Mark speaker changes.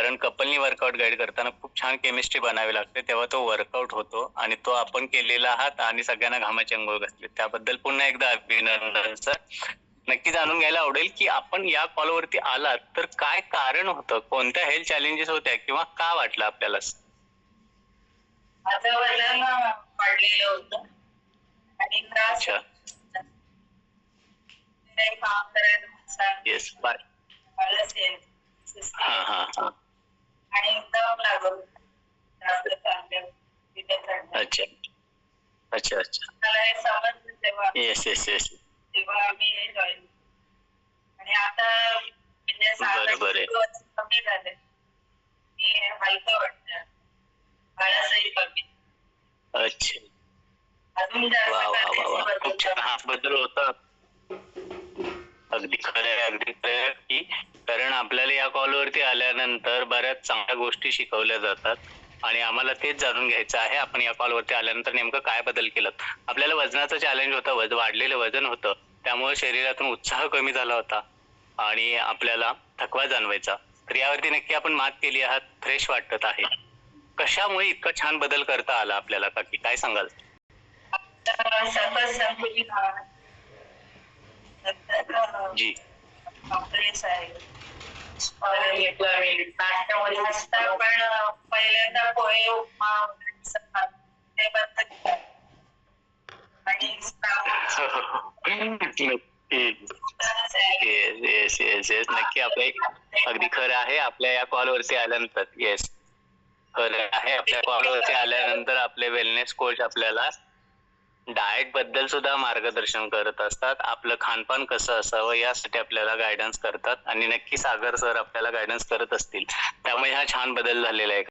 Speaker 1: कारण कपलनी workout guide करताना खूप छान केमिस्ट्री बनावी लागते. तेव्हा तो वर्कआउट होतो आणि तो आपण केलेला आहात आणि सगळ्यांना घामाचे अंघोळ घातले. त्याबद्दल पुन्हा एकदा अभिनंदन सर नक्की जाणून घ्यायला आवडेल की आपण या कॉलवरती आलात तर काय कारण होतं? कोणत्या हेल्थ चॅलेंजेस होत्या किंवा का वाटलं आपल्याला
Speaker 2: वाढलेलं होतं. आणि त्रास काम करायला
Speaker 1: हा हा हा
Speaker 2: आणि दम लागत होता. जास्त चाललं तिथे चढलं.
Speaker 1: अच्छा. अच्छा अच्छा.
Speaker 2: मला हे समजलं तेव्हा.
Speaker 1: येस येस येस
Speaker 2: तेव्हा आम्ही हे जॉईन आणि आता म्हणजे
Speaker 1: बरोबर आहे.
Speaker 2: साधारण वजन कमी झाले? मी हलकं वाटतं. आळसही कमी.
Speaker 1: अच्छा.
Speaker 2: अजून जास्त
Speaker 1: वा वा वा
Speaker 2: गरजेचं
Speaker 1: वा.
Speaker 2: बदल
Speaker 1: खूप छान. हा बदल होता. अगदी खरं आहे अगदी खरं आहे की कारण आपल्याला या कॉलवरती आल्यानंतर बऱ्याच चांगल्या गोष्टी शिकवल्या जातात. आणि आम्हाला तेच जाणून घ्यायचं आहे. आपण या कॉलवरती आल्यानंतर नेमकं काय बदल केलं? आपल्याला वजनाचं चॅलेंज होतं वाढलेलं वजन होतं. त्यामुळे शरीरातून उत्साह कमी झाला होता. आणि आपल्याला थकवा जाणवायचा. तर यावरती नक्की आपण मात केली आहात फ्रेश वाटत आहे. कशामुळे इतका छान बदल करता आला आपल्याला? काकी काय सांगाल? जी.
Speaker 2: पण अं, पहिल्यांदा पोहे
Speaker 1: येस येस येस येस नक्की आपल्या अगदी खरं आहे. आपल्या या कॉलवरती आल्यानंतर. येस खरं आहे. आपल्या कॉलवरती आल्यानंतर आपले वेलनेस कोच आपल्याला डाएटबद्दल सुद्धा मार्गदर्शन करत असतात. आपलं खानपान कसं असावं यासाठी आपल्याला गायडन्स करतात. आणि नक्की सागर सर आपल्याला गायडन्स करत असतील. त्यामुळे हा छान बदल झालेला आहे.